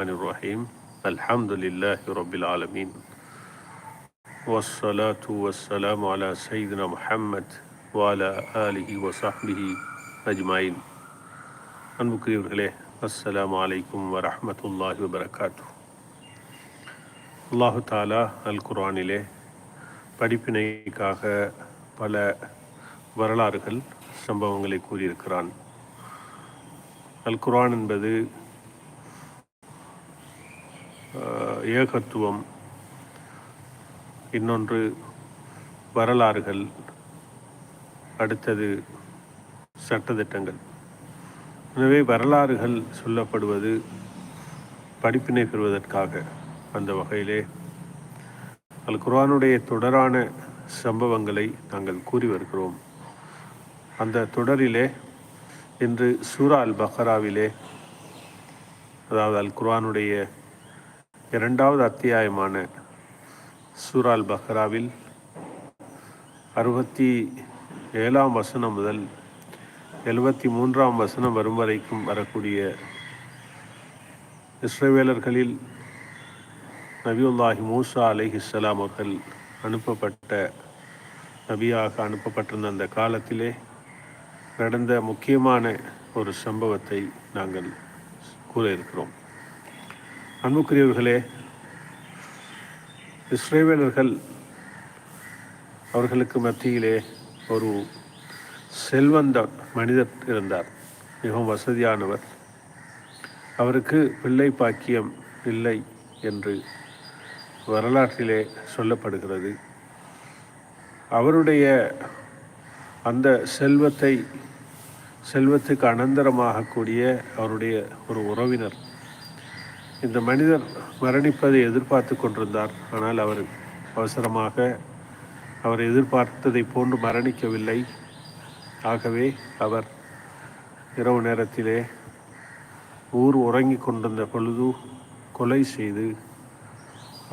الرحيم الحمد لله رب العالمين والصلاة والسلام على سيدنا محمد وعلى آله وصحبه أجمعين அன்புக்குரியவர்களே அஸ்ஸலாமு அலைக்கும் வரஹமத்துல்லாஹி வபரகாத்து அல்லாஹு தாலா அல் குர்ஆனிலே படிப்பினைக்காக பல வரலாறுகள் சம்பவங்களை கூறியிருக்கிறான் அல் குர்ஆன் என்பது ஆஹ், ஏகத்துவம் இன்னொன்று வரலாறுகள் அடுத்தது சட்டதிட்டங்கள் எனவே வரலாறுகள் சொல்லப்படுவது படிப்பினை பெறுவதற்காக அந்த வகையிலே. அல் குர்ஆனுடைய தொடரான சம்பவங்களை நாங்கள் கூறி வருகிறோம். அந்த தொடரிலே இன்று சூரா அல் பஹராவிலே அதாவது அல் குர்ஆனுடைய இரண்டாவது அத்தியாயமான சூரால் பஹ்ராவில் அறுபத்தி ஏழாம் வசனம் முதல் எழுபத்தி மூன்றாம் வசனம் வரும் வரைக்கும் வரக்கூடிய இஸ்ரவேலர்களில் நபியுல்லாஹி மூசா அலைஹிஸ்லாம் அவர்கள் அனுப்பப்பட்ட நபியாக அனுப்பப்பட்டிருந்த அந்த காலத்திலே நடந்த முக்கியமான ஒரு சம்பவத்தை நாங்கள் கூற இருக்கிறோம். அன்புக்குரியவர்களே இஸ்ரேவேலர்கள் அவர்களுக்கு மத்தியிலே ஒரு செல்வந்த மனிதர் இருந்தார். மிகவும் வசதியானவர். அவருக்கு பிள்ளை பாக்கியம் இல்லை என்று வரலாற்றிலே சொல்லப்படுகிறது. அவருடைய அந்த செல்வத்தை செல்வத்துக்கு அனந்தரமாகக்கூடிய அவருடைய ஒரு உறவினர் இந்த மனிதர் மரணிப்பதை எதிர்பார்த்து கொண்டிருந்தார். ஆனால் அவர் அவசரமாக அவர் எதிர்பார்த்ததை போன்று மரணிக்கவில்லை. ஆகவே அவர் இரவு நேரத்திலே ஊர் உறங்கிக் கொண்டிருந்த பொழுது கொலை செய்து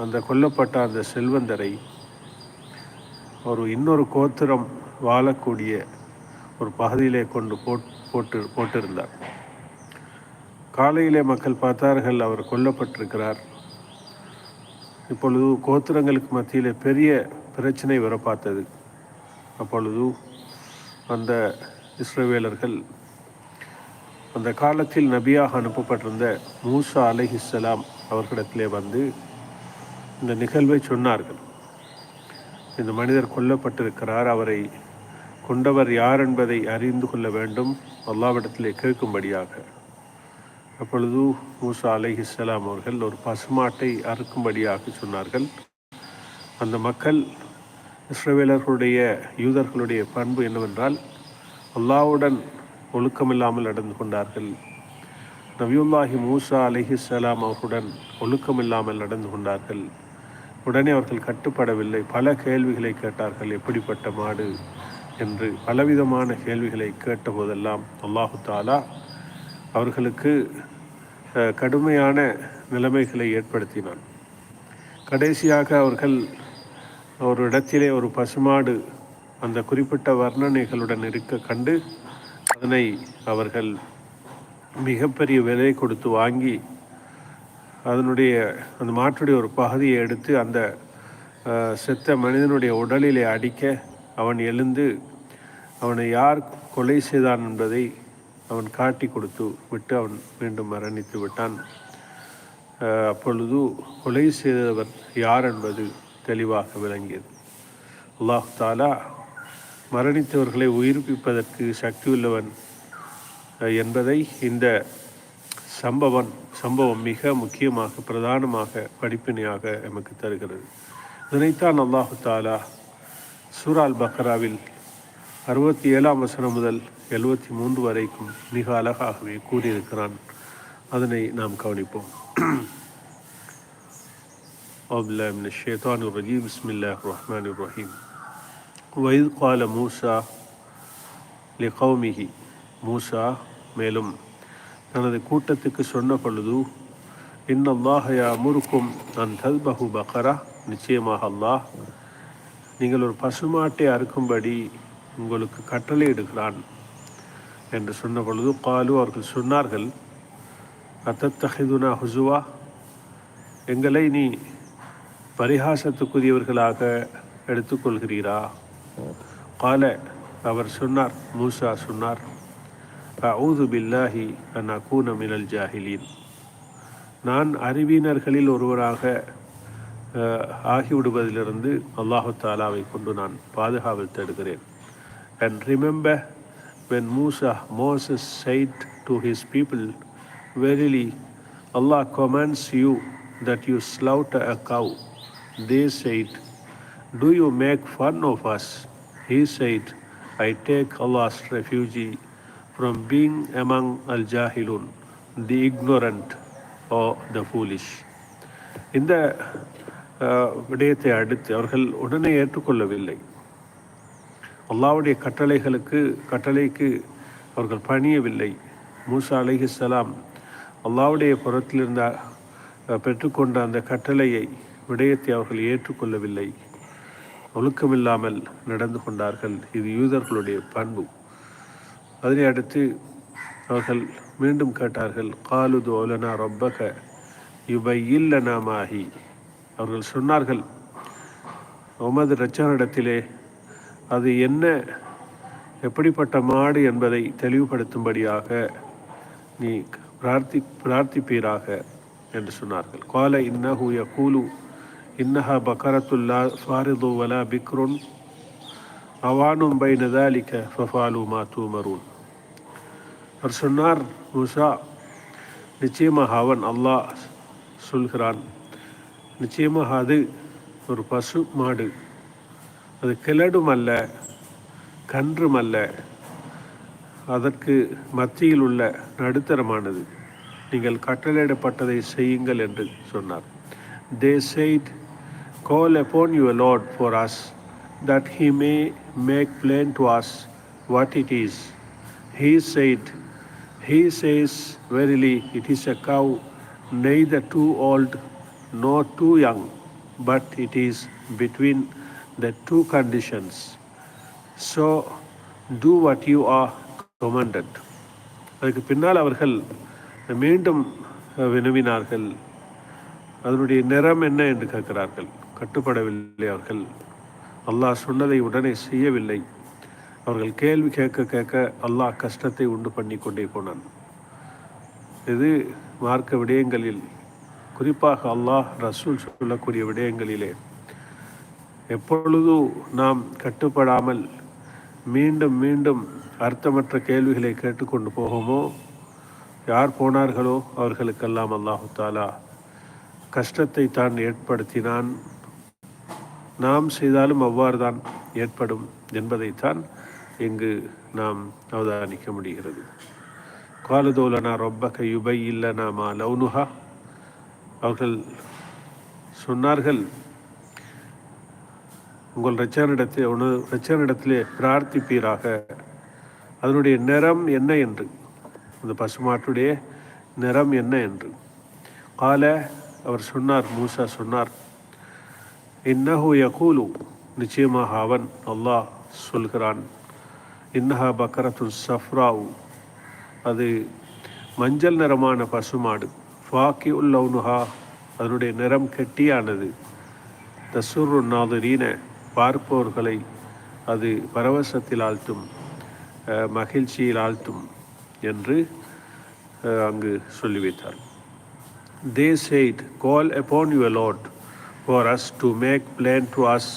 அந்த கொல்லப்பட்ட அந்த செல்வந்தரை ஒரு இன்னொரு கோத்திரம் வாழக்கூடிய ஒரு பகுதியிலே கொண்டு போட் போட்டு போட்டிருந்தார். காலையிலே மக்கள் பார்த்தார்கள் அவர் கொல்லப்பட்டிருக்கிறார். இப்பொழுது கோத்திரங்களுக்கு மத்தியில் பெரிய பிரச்சனை வர பார்த்தது அப்பொழுது அந்த இஸ்ரவேலர்கள் அந்த காலத்தில் நபியாக அனுப்பப்பட்டிருந்த மூசா அலஹிஸ்லாம் அவர்களிடத்திலே வந்து இந்த நிகழ்வை சொன்னார்கள். இந்த மனிதர் கொல்லப்பட்டிருக்கிறார் அவரை கொண்டவர் யார் என்பதை அறிந்து கொள்ள வேண்டும் அல்லாவிடத்திலே கேட்கும்படியாக. அப்பொழுது மூசா அலைஹிஸ்ஸலாம் அவர்கள் ஒரு பசுமாட்டை அறுக்கும்படியாக சொன்னார்கள். அந்த மக்கள் இஸ்ரவேலர்களுடைய யூதர்களுடைய பண்பு என்னவென்றால் அல்லாவுடன் ஒழுக்கமில்லாமல் நடந்து கொண்டார்கள். நபியுல்லாஹி மூசா அலைஹிஸ்ஸலாம் அவர்களுடன் ஒழுக்கமில்லாமல் நடந்து கொண்டார்கள். உடனே அவர்கள் கட்டுப்படவில்லை. பல கேள்விகளை கேட்டார்கள். எப்படிப்பட்ட மாடு? என்று பலவிதமான கேள்விகளை கேட்டபோதெல்லாம் அல்லாஹு தாலா அவர்களுக்கு கடுமையான நிலைமைகளை ஏற்படுத்தினான். கடைசியாக அவர்கள் ஒரு இடத்திலே ஒரு பசுமாடு அந்த குறிப்பிட்ட வர்ணனைகளுடன் இருக்க கண்டு அதனை அவர்கள் மிகப்பெரிய விலை கொடுத்து வாங்கி அதனுடைய அந்த மாட்டுடைய ஒரு பகுதியை எடுத்து அந்த செத்த மனிதனுடைய உடலிலே அடிக்க அவன் எழுந்து அவனை யார் கொலை செய்தான் என்பதை அவன் காட்டி கொடுத்து விட்டு அவன் மீண்டும் மரணித்து விட்டான். அப்பொழுது கொலை செய்தவர் யார் என்பது தெளிவாக விளங்கியது. அல்லாஹ் தாலா மரணித்தவர்களை உயிர்ப்பிப்பதற்கு சக்தி உள்ளவன் என்பதை இந்த சம்பவம் சம்பவம் மிக முக்கியமாக பிரதானமாக படிப்பினையாக எமக்கு தருகிறது. இதனைத்தான் அல்லாஹு தாலா சூரால் பக்ராவில் அறுபத்தி ஏழாம் வசனம் முதல் எழுபத்தி மூன்று வரைக்கும் மிக அழகாகவே கூறியிருக்கிறான் அதனை நாம் கவனிப்போம் أعوذ بالله من الشيطان الرجيم بسم الله الرحمن الرحيم وإذ قال موسى لقومه மூசா மேலும் தனது கூட்டத்துக்கு சொன்ன பொழுது இன்னல்லாஹய அமுருக்கும் நான் தல்பஹு பக்கரா நிச்சயமாக அல்லாஹ் நீங்கள் ஒரு பசுமாட்டை அறுக்கும்படி உங்களுக்கு கட்டளையிடுகிறான் என்று சொன்ன பொழுது காலு அவர்கள் சொன்னார்கள் அத்தத்தஹிதுனா ஹுசுவா? எங்களை நீ பரிகாசத்துக்குரியவர்களாக எடுத்துக்கொள்கிறீரா? கால அவர் சொன்னார் மூசா சொன்னார் அவுது பில்லாஹி அன் கூன மினல் ஜாஹிலீன். நான் அறிவினர்களில் ஒருவராக ஆகிவிடுவதிலிருந்து அல்லாஹு தாலாவை கொண்டு நான் பாதுகாவல் தேடுகிறேன். And remember when Musa, Moses said to his people, Verily, Allah commands you that you slaughter a cow. They said, Do you make fun of us? He said, I take Allah's refuge from being among al jahilun, the ignorant or the foolish. இந்த அஹ், விடயத்தை அடுத்து அவர்கள் உடனே ஏற்றுக்கொள்ளவில்லை அல்லாவுடைய கட்டளைகளுக்கு கட்டளைக்கு அவர்கள் பணியவில்லை. மூசா அலைஹிஸ்ஸலாம் அல்லாவுடைய புறத்திலிருந்த பெற்றுக்கொண்ட அந்த கட்டளையை விடயத்தை அவர்கள் ஏற்றுக்கொள்ளவில்லை. ஒழுக்கமில்லாமல் நடந்து கொண்டார்கள். இது யூதர்களுடைய பண்பு. அதனை அடுத்து அவர்கள் மீண்டும் கேட்டார்கள் காலுது ஓலனா ரொப்பக யுபை இல்லனா மாஹி. அவர்கள் சொன்னார்கள் உமது இரட்சகனிடத்திலே அது என்ன? எப்படிப்பட்ட மாடு என்பதை தெளிவுபடுத்தும்படியாக நீ பிரார்த்தி பிரார்த்திப்பீராக என்று சொன்னார்கள். கோல இன்னஹு யகூலு இன்னஹா பக்கரத்துல்லா ஃபாரிது வலா பிக்ருன் அவானும் பை நதாலிக்க ஃபஃபாலு மா தூமரூன் அவர் சொன்னார் மூசா நிச்சயமாக அவன் அல்லாஹ் சொல்கிறான். நிச்சயமாக அது ஒரு பசு மாடு. அது கிழடுமல்ல கன்றுமல்ல அதற்கு மத்தியில் உள்ள நடுத்தரமானது நீங்கள் கட்டளையிடப்பட்டதை செய்யுங்கள் என்று சொன்னார் they said call upon your lord for us that he may make plain to us what it is he said he says verily it is a cow neither too old nor too young but it is between the two conditions. So, do what you are commanded. அதுக்கு பின்னால் அவர்கள் மீண்டும் வினவினார்கள். அதனுடைய நிறம் என்ன என்று கேட்கிறார்கள். கட்டுப்படவில்லை அவர்கள். அல்லாஹ் சொன்னதை உடனே செய்யவில்லை. அவர்கள் கேள்வி கேட்க கேட்க அல்லாஹ் கஷ்டத்தை உண்டு பண்ணி கொண்டே போனான். இது மார்க்க விடயங்களில் குறிப்பாக அல்லாஹ் ரசூல் சொல்லக்கூடிய விடயங்களிலே எப்பொழுது நாம் கட்டுப்படாமல் மீண்டும் மீண்டும் அர்த்தமற்ற கேள்விகளை கேட்டுக்கொண்டு போகுமோ? யார் போனார்களோ அவர்களுக்கெல்லாம் அல்லாஹு தாலா கஷ்டத்தை தான் ஏற்படுத்தினான். நாம் செய்தாலும் அவ்வாறு தான் ஏற்படும் என்பதைத்தான் இங்கு நாம் அவதானிக்க முடிகிறது. காலதோலனா ரொப்பக யுபை இல்லனா மா லவுனுஹா அவர்கள் சொன்னார்கள் உங்கள் ரச்சனிடத்தில் ஒன்று ரச்சனிடத்திலே பிரார்த்திப்பீராக. அதனுடைய நிறம் என்ன என்று? அந்த பசுமாட்டுடைய நிறம் என்ன என்று? கால அவர் சொன்னார் மூசா சொன்னார் இன்னஹு யகூலு. நிச்சயமாக அவன் அல்லாஹ் சொல்கிறான் இன்னஹா பக்கரத்து சஃப்ராவு. அது மஞ்சள் நிறமான பசுமாடு. ஃபாக்கி உள்ளவுனுஹா அதனுடைய நிறம் கெட்டியானது. தசுரு நாதுரீன பார்ப்பவர்களை அது பரவசத்தில் ஆழ்த்தும் மகிழ்ச்சியில் ஆழ்த்தும் என்று அங்கு சொல்லி வைத்தார் they said call upon your lord for us to make plain to us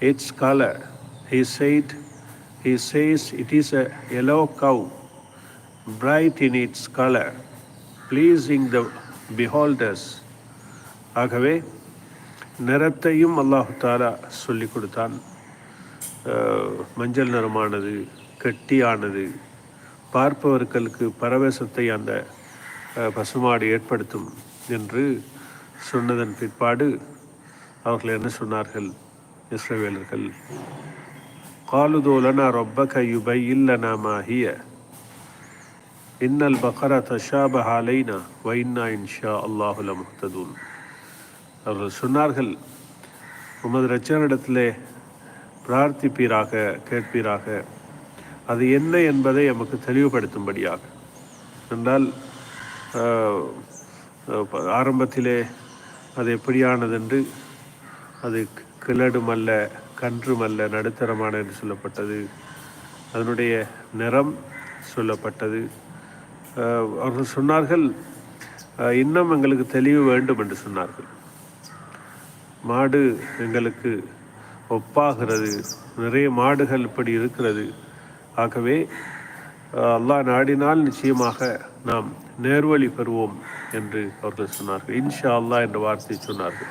its color. He said, he says it is a yellow cow, bright in its color, pleasing the beholders. ஆகவே நிறத்தையும் அல்லாஹு தாலா சொல்லி கொடுத்தான். மஞ்சள் நிறமானது கெட்டியானது. பார்ப்பவர்களுக்கு பரவசத்தை அந்த பசுமாடு ஏற்படுத்தும் என்று சொன்னதன் பிற்பாடு அவர்கள் என்ன சொன்னார்கள்? இஸ்ரவேலர்கள் காலுதோலனா ரொப்பக யுபை இல்லனா மாஹிய இன்னல் பக்கரா தஷாபஹாலைனா வைன்னா இன்ஷா அல்லாஹுல முஹ்ததூன் அவர்கள் சொன்னார்கள் உமது ரச்சனிடத்திலே பிரார்த்திப்பீராக கேட்பீராக. அது என்ன என்பதை எமக்கு தெளிவுபடுத்தும்படியாக. என்றால் ஆரம்பத்திலே அது எப்படியானதென்று அது கிளடுமல்ல கன்றுமல்ல நடுத்தரமான என்று சொல்லப்பட்டது. அதனுடைய நிறம் சொல்லப்பட்டது. அவர்கள் சொன்னார்கள் இன்னும் எங்களுக்கு தெளிவு வேண்டும் என்று சொன்னார்கள். மாடு எங்களுக்கு ஒப்பாகிறது. நிறைய மாடுகள் இப்படி இருக்கிறது. ஆகவே அல்லாஹ் நாடினால் நிச்சயமாக நாம் நேர்வழி பெறுவோம் என்று அவர்கள் சொன்னார்கள். இன்ஷா அல்லா என்ற வார்த்தை சொன்னார்கள்.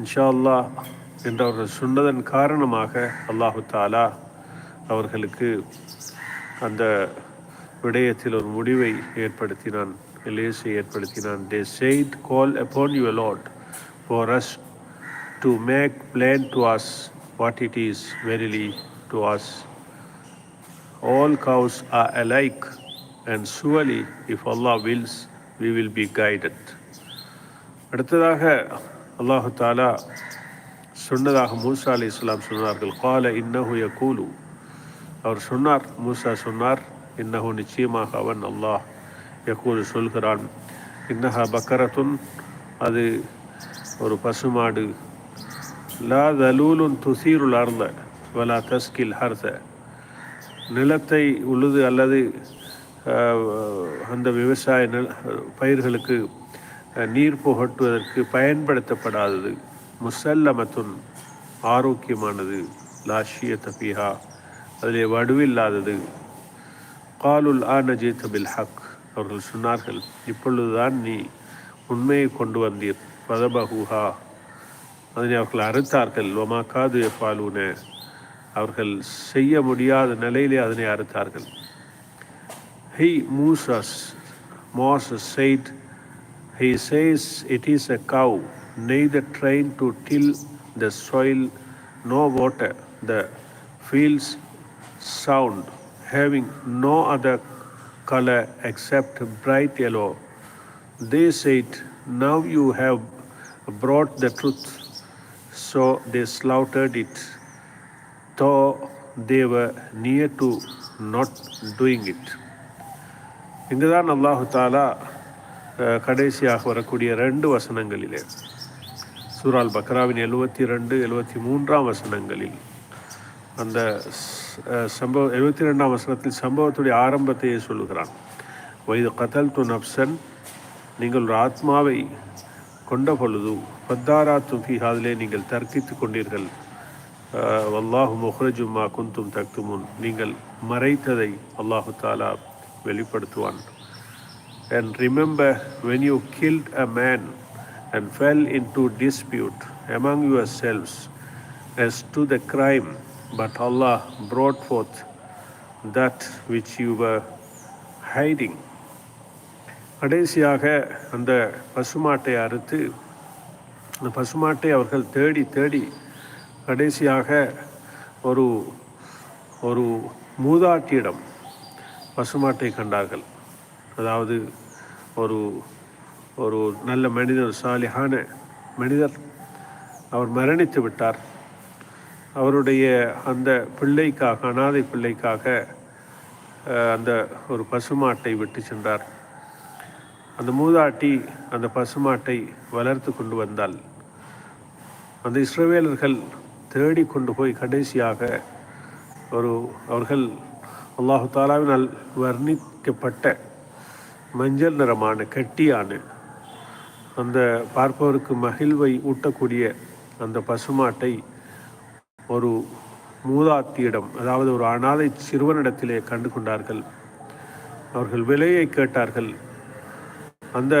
இன்ஷா அல்லா என்று அவர்கள் சொன்னதன் காரணமாக அல்லாஹு தாலா அவர்களுக்கு அந்த விடயத்தில் ஒரு முடிவை ஏற்படுத்தினான். லேசை ஏற்படுத்தினான். They said call upon your lord for us to make plan to us what it is verily to us all cows are alike and usually if Allah wills we will be guided அடுத்ததாக அல்லாஹு தாலா சொன்னதாக மூசா அலி இஸ்லாம் சொன்னார்கள் கால இன்னஹு யகூலு அவர் சொன்னார் மூசா சொன்னார் இன்னஹு நிச்சயமாக அவன் அல்லாஹ் யகூல் சொல்கிறான் இன்னஹா பக்கரத்துன் அது ஒரு பசுமாடு லா தலூலுன் துசீருள் அர்ந்த வலா தஸ்கில் ஹர்த நிலத்தை உழுது அல்லது அந்த விவசாய நில பயிர்களுக்கு நீர் புகட்டுவதற்கு பயன்படுத்தப்படாதது முசல்லமத்துன் ஆரோக்கியமானது லாஷிய தபிஹா அதிலே வடுவில்லாதது காலுல் ஆனஜித் பில் ஹக் அவர்கள் சொன்னார்கள் இப்பொழுதுதான் நீ உண்மையை கொண்டு வந்தீர் ஃபதபஹூஹா அதனை அவர்கள் அறுத்தார்கள் ஒமா காது அவர்கள் செய்ய முடியாத நிலையிலே அதனை அறுத்தார்கள் he Moses Moses said he says it is a cow neither train to till the soil no water the fields sound having no other colour except bright yellow. They said, now you have brought the truth. So they slaughtered it, though they were near to not doing it. இங்குதான் அல்லாஹு தாலா கடைசியாக வரக்கூடிய ரெண்டு வசனங்களிலே சூரால் பக்ராவின் எழுபத்தி ரெண்டு எழுபத்தி மூன்றாம் வசனங்களில் அந்த சம்பவ எழுபத்தி ரெண்டாம் வசனத்தில் சம்பவத்துடைய ஆரம்பத்தையே சொல்லுகிறான் வயது கதல் டு நப்சன் நீங்கள் ஒரு ஆத்மாவை கொண்ட பொழுது பத்தாரா துஃபி அதிலே நீங்கள் தர்க்கித்து கொண்டீர்கள் அல்லாஹு முஹ்ரஜுமா குந்தும் தக்துமுன் நீங்கள் மறைத்ததை அல்லாஹு தாலா வெளிப்படுத்துவான் And remember when you killed a man and fell into dispute among yourselves as to the crime but Allah brought forth that which you were hiding. கடைசியாக அந்த பசுமாட்டை அறுத்து அந்த பசுமாட்டை அவர்கள் தேடி தேடி கடைசியாக ஒரு ஒரு மூதாட்டியிடம் பசுமாட்டை கண்டார்கள். அதாவது ஒரு ஒரு நல்ல மனிதர் சாலியான மனிதர் அவர் மரணித்து விட்டார். அவருடைய அந்த பிள்ளைக்காக அனாதை பிள்ளைக்காக அந்த ஒரு பசுமாட்டை விட்டு சென்றார். அந்த மூதாட்டி அந்த பசுமாட்டை வளர்த்து கொண்டு வந்தால் அந்த இஸ்ரவேலர்கள் தேடி கொண்டு போய் கடைசியாக ஒரு அவர்கள் அல்லாஹு தாலாவினால் வர்ணிக்கப்பட்ட மஞ்சள் நிறமான கெட்டியான அந்த பார்ப்பவருக்கு மகிழ்வை ஊட்டக்கூடிய அந்த பசுமாட்டை ஒரு மூதாத்தியிடம் அதாவது ஒரு அனாதை சிறுவனிடத்திலே கண்டு கொண்டார்கள். அவர்கள் விலையை கேட்டார்கள். அந்த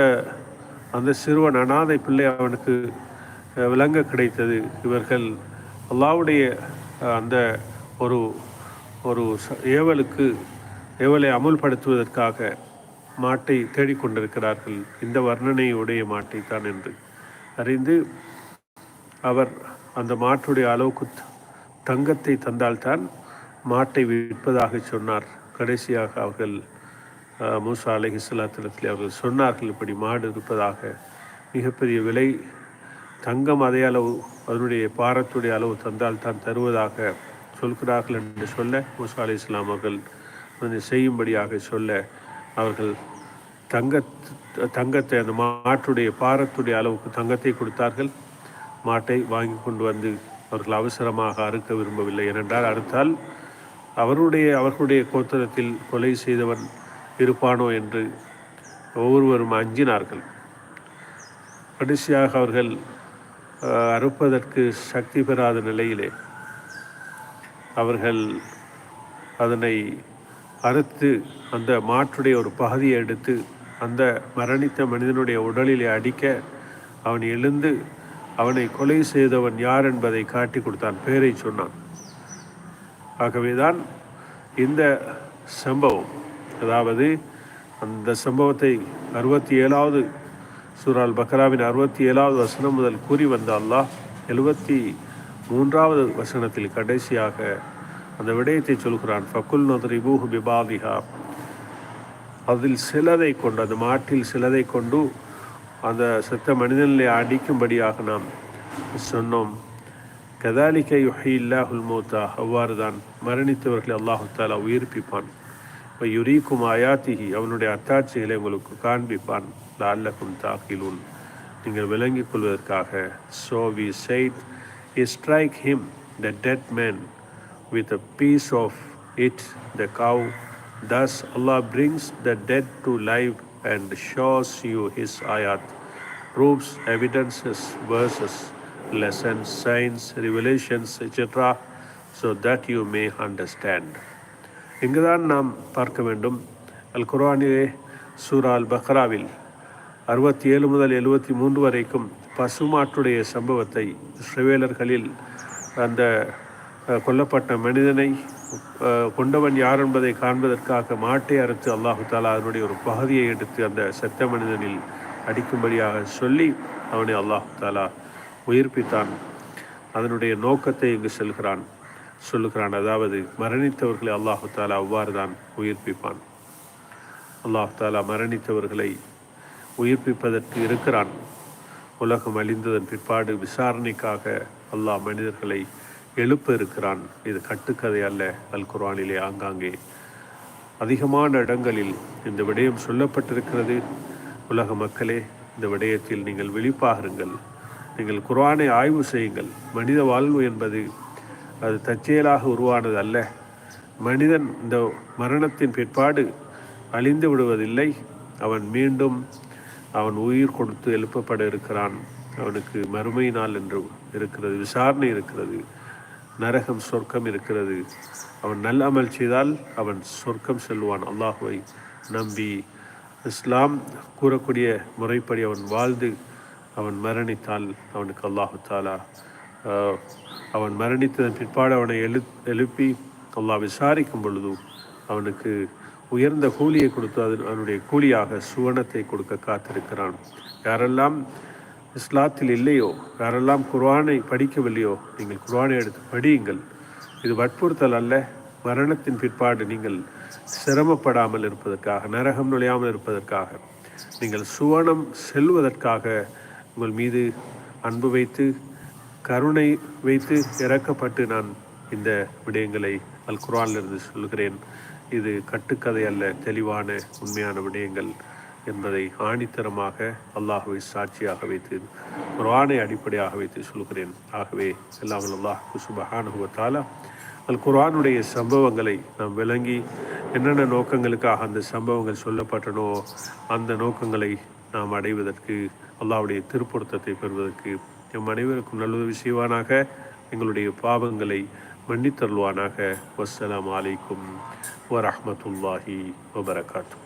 அந்த சிறுவன் அனாதை பிள்ளை அவனுக்கு விளங்க கிடைத்தது. இவர்கள் அல்லாவுடைய அந்த ஒரு ஒரு ஏவலுக்கு ஏவலை அமுல்படுத்துவதற்காக மாட்டை தேடிக்கொண்டிருக்கிறார்கள் இந்த வர்ணனையுடைய மாட்டை தான் என்று அறிந்து அவர் அந்த மாட்டுடைய அளவுக்கு தங்கத்தை தந்தால்தான் மாட்டை விற்பதாக சொன்னார். கடைசியாக அவர்கள் மூசா அலஹி சலாத்திரத்தில் அவர்கள் சொன்னார்கள் இப்படி மாடு இருப்பதாக. மிகப்பெரிய விலை தங்கம் அதே அளவு அதனுடைய பாரத்துடைய அளவு தந்தால் தான் தருவதாக சொல்கிறார்கள் என்று சொல்ல மூசா அலி இஸ்லாம் அவர்கள் அதை செய்யும்படியாக சொல்ல அவர்கள் தங்க தங்கத்தை அந்த மாட்டுடைய பாரத்துடைய அளவுக்கு தங்கத்தை கொடுத்தார்கள். மாட்டை வாங்கி கொண்டு வந்து அவர்கள் அவசரமாக அறுக்க விரும்பவில்லை. ஏனென்றால் அறுத்தால் அவருடைய அவர்களுடைய கோத்திரத்தில் கொலை செய்தவன் இருப்பானோ என்று ஒவ்வொருவரும் அஞ்சினார்கள். கடைசியாக அவர்கள் அறுப்பதற்கு சக்தி பெறாத நிலையிலே அவர்கள் அதனை அறுத்து அந்த மாற்றுடைய ஒரு பகுதியை எடுத்து அந்த மரணித்த மனிதனுடைய உடலிலே அடிக்க அவன் எழுந்து அவனை கொலை செய்தவன் யார் என்பதை காட்டி கொடுத்தான் பேரை சொன்னான். ஆகவேதான் இந்த சம்பவம் அதாவது அந்த சம்பவத்தை அறுபத்தி ஏழாவது சூரால் பக்ராவின் அறுபத்தி ஏழாவது வசனம் முதல் கூறி வந்த அல்லாஹ் எழுபத்தி மூன்றாவது வசனத்தில் கடைசியாக அந்த விடயத்தை சொல்கிறான் ஃபக்குல் நதுரிபூஹு பிபாதிகா அதில் சிலதை கொண்டு அந்த மாட்டில் சிலதை கொண்டு அந்த செத்த மனிதனிலே அடிக்கும்படியாக நாம் சொன்னோம். கதாலிக்க யுஹில்லாஹுல் மூத்தா. அவ்வாறு தான் மரணித்தவர்களை அல்லாஹு தாலா உயிர்ப்பிப்பான். இப்போ யுரீக்கும் ஆயாத்திகி அவனுடைய அத்தாட்சிகளை உங்களுக்கு காண்பிப்பான் லால்லக்கும் தாக்கிலூன் நீங்கள் விளங்கிக் கொள்வதற்காக so we said E strike him the dead man with a piece of it, the cow. Thus Allah brings the dead to life and shows you His ayat, proofs, evidences, verses, lessons, signs, revelations, etc., so that you may understand. இங்குதான் நாம் பார்க்க வேண்டும். அல் குர்ஆனிலே சூரா அல் பக்ராவில் அறுபத்தி ஏழு முதல் எழுபத்தி மூன்று வரைக்கும் பசுமாட்டுடைய சம்பவத்தை இஸ்ரவேலர்களில் அந்த கொல்லப்பட்ட மனிதனை கொண்டவன் யார் என்பதை காண்பதற்காக மாட்டை அறுத்து அல்லாஹு தாலா அதனுடைய ஒரு பகுதியை எடுத்து அந்த செத்த மனிதனில் அடிக்கும்படியாக சொல்லி அவனை அல்லாஹு தாலா உயிர்ப்பித்தான். அதனுடைய நோக்கத்தை இங்கு செல்கிறான். சொல்லுகிறான். அதாவது மரணித்தவர்களை அல்லாஹு தாலா அவ்வாறு தான் உயிர்ப்பிப்பான். அல்லாஹு தாலா மரணித்தவர்களை உயிர்ப்பிப்பதற்கு இருக்கிறான். உலகம் அழிந்ததன் பிற்பாடு விசாரணைக்காக அல்லாஹ் மனிதர்களை எழுப்ப இருக்கிறான். இது கட்டுக்கதை அல்ல. அல் குர்ஆனிலே ஆங்காங்கே அதிகமான இடங்களில் இந்த விடயம் சொல்லப்பட்டிருக்கிறது. உலக மக்களே இந்த விடயத்தில் நீங்கள் விழிப்பாகுங்கள் நீங்கள் குரானை ஆய்வு செய்யுங்கள். மனித வாழ்வு என்பது அது தற்செயலாக உருவானது அல்ல மனிதன் இந்த மரணத்தின் பிற்பாடு அழிந்து விடுவதில்லை. அவன் மீண்டும் அவன் உயிர் கொடுத்து எழுப்பப்பட இருக்கிறான். அவனுக்கு மறுமை நாள் என்று இருக்கிறது விசாரணை இருக்கிறது நரகம் சொர்க்கம் இருக்கிறது. அவன் நல்ல அமல் செய்தால் அவன் சொர்க்கம் செல்வான். அல்லாஹுவை நம்பி இஸ்லாம் கூறக்கூடிய முறைப்படி அவன் வாழ்ந்து அவன் மரணித்தால் அவனுக்கு அல்லாஹு தாலா அவன் மரணித்ததன் பிற்பாடு அவனை எழு எழுப்பி அல்லாஹ் விசாரிக்கும் பொழுதும் அவனுக்கு உயர்ந்த கூலியை கொடுத்து அது அவனுடைய கூலியாக சுவனத்தை கொடுக்க காத்திருக்கிறான். யாரெல்லாம் இஸ்லாத்தில் இல்லையோ யாரெல்லாம் குர்ஆனை படிக்கவில்லையோ நீங்கள் குர்ஆனை எடுத்து படியுங்கள். இது வற்புறுத்தல் அல்ல மரணத்தின் பிற்பாடு நீங்கள் சிரமப்படாமல் இருப்பதற்காக நரகம் நுழையாமல் இருப்பதற்காக. நீங்கள் சுவனம் செல்வதற்காக உங்கள் மீது அன்பு வைத்து கருணை வைத்து இறக்கப்பட்டு நான் இந்த விடயங்களை அல் குரானிலிருந்து சொல்கிறேன் இது கட்டுக்கதை அல்ல தெளிவான உண்மையான விடயங்கள் என்பதை ஆணித்தரமாக அல்லாஹுவை சாட்சியாக வைத்து குர்ஆனை அடிப்படையாக வைத்து சொல்கிறேன் ஆகவே எல்லாம் அல்லாஹ் சுபஹானுவத்தாலா அல் குர்ஆனுடைய சம்பவங்களை நாம் விளங்கி என்னென்ன நோக்கங்களுக்காக அந்த சம்பவங்கள் சொல்லப்பட்டனோ அந்த நோக்கங்களை நாம் அடைவதற்கு அல்லாவுடைய திருப்பொருத்தத்தை பெறுவதற்கு எம் அனைவருக்கும் நல்லுதவி செய்வானாக. எங்களுடைய பாவங்களை மன்னித்தருள்வானாக. வசலாம் அலைக்கும் வரமத்துல்லாஹி வபரகாத்து